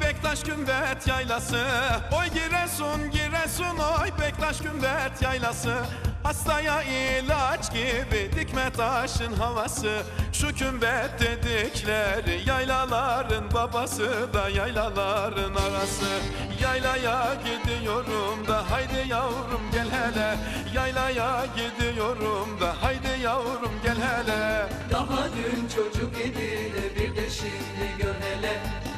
Bektaş Gümbet yaylası. Oy Giresun Giresun oy Bektaş Gümbet yaylası. Hastaya ilaç gibi dikme taşın havası. Şu kümbet dedikleri yaylaların babası da yaylaların arası. Yaylaya gidiyorum da haydi yavrum gel hele. Yaylaya gidiyorum da haydi yavrum gel hele. Daha dün çocuk idi bir de şimdi gör hele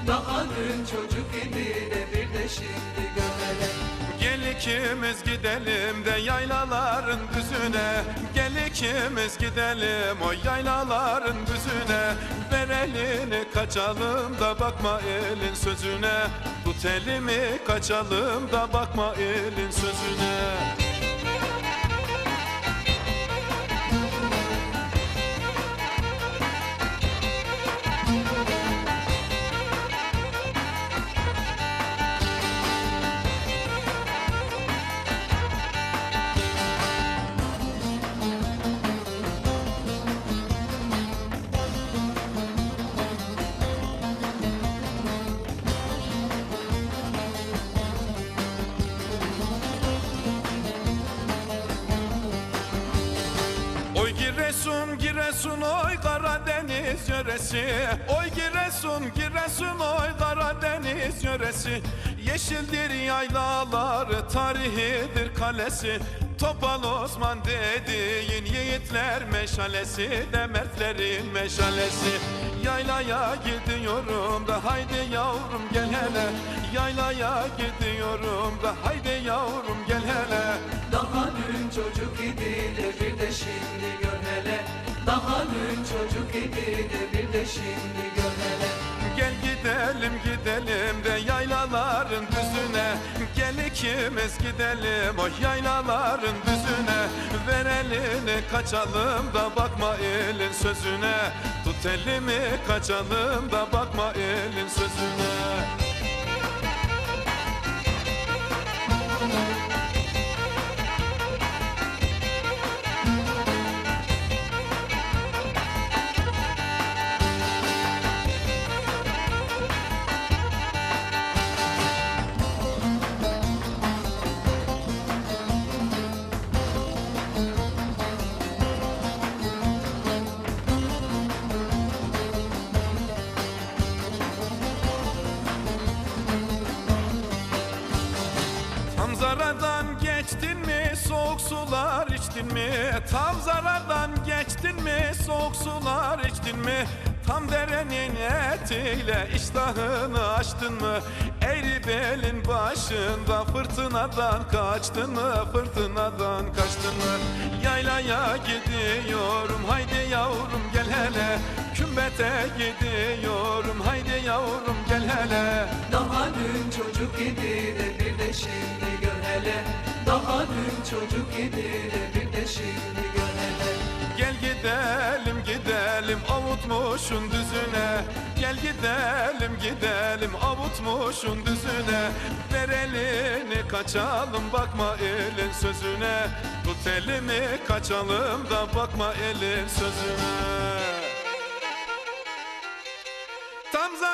ikimiz gidelim de yaylaların düzüne. Gel ikimiz gidelim o yaylaların düzüne. Ver elini kaçalım da bakma elin sözüne. Tut elimi kaçalım da bakma elin sözüne Giresun oy Karadeniz yöresi. Oy Giresun Giresun oy Karadeniz yöresi. Yeşildir yaylaları tarihidir kalesi. Topal Osman dediğin yiğitler meşalesi. De mertlerin meşalesi. Yaylaya gidiyorum da haydi yavrum gel hele. Yaylaya gidiyorum da haydi yavrum gel hele. Daha dün çocuk idi çocuk idi bir de şimdi gör hele Gel gidelim gidelim de yaylaların düzüne. Gel ikimiz gidelim o yaylaların düzüne. Ver elini kaçalım da bakma elin sözüne. Tut elimi kaçalım da bakma elin sözüne zaradan geçtin mi? Soğuk sular içtin mi? Tam zaradan geçtin mi? Soğuk sular içtin mi? Tam derenin etiyle iştahını açtın mı? Eğri belin başında fırtınadan kaçtın mı? Fırtınadan kaçtın mı? Yaylaya gidiyorum haydi yavrum gel hele. Kümbete gidiyorum haydi yavrum gel hele. Daha dün çocuk idi de bir de şimdi hele Daha dün çocuk idi bir de şimdi gör hele Gel gidelim gidelim avutmuşun düzüne. Gel gidelim gidelim avutmuşun düzüne. Ver elini kaçalım bakma elin sözüne. Tut elimi kaçalım da bakma elin sözüne. Tam zarar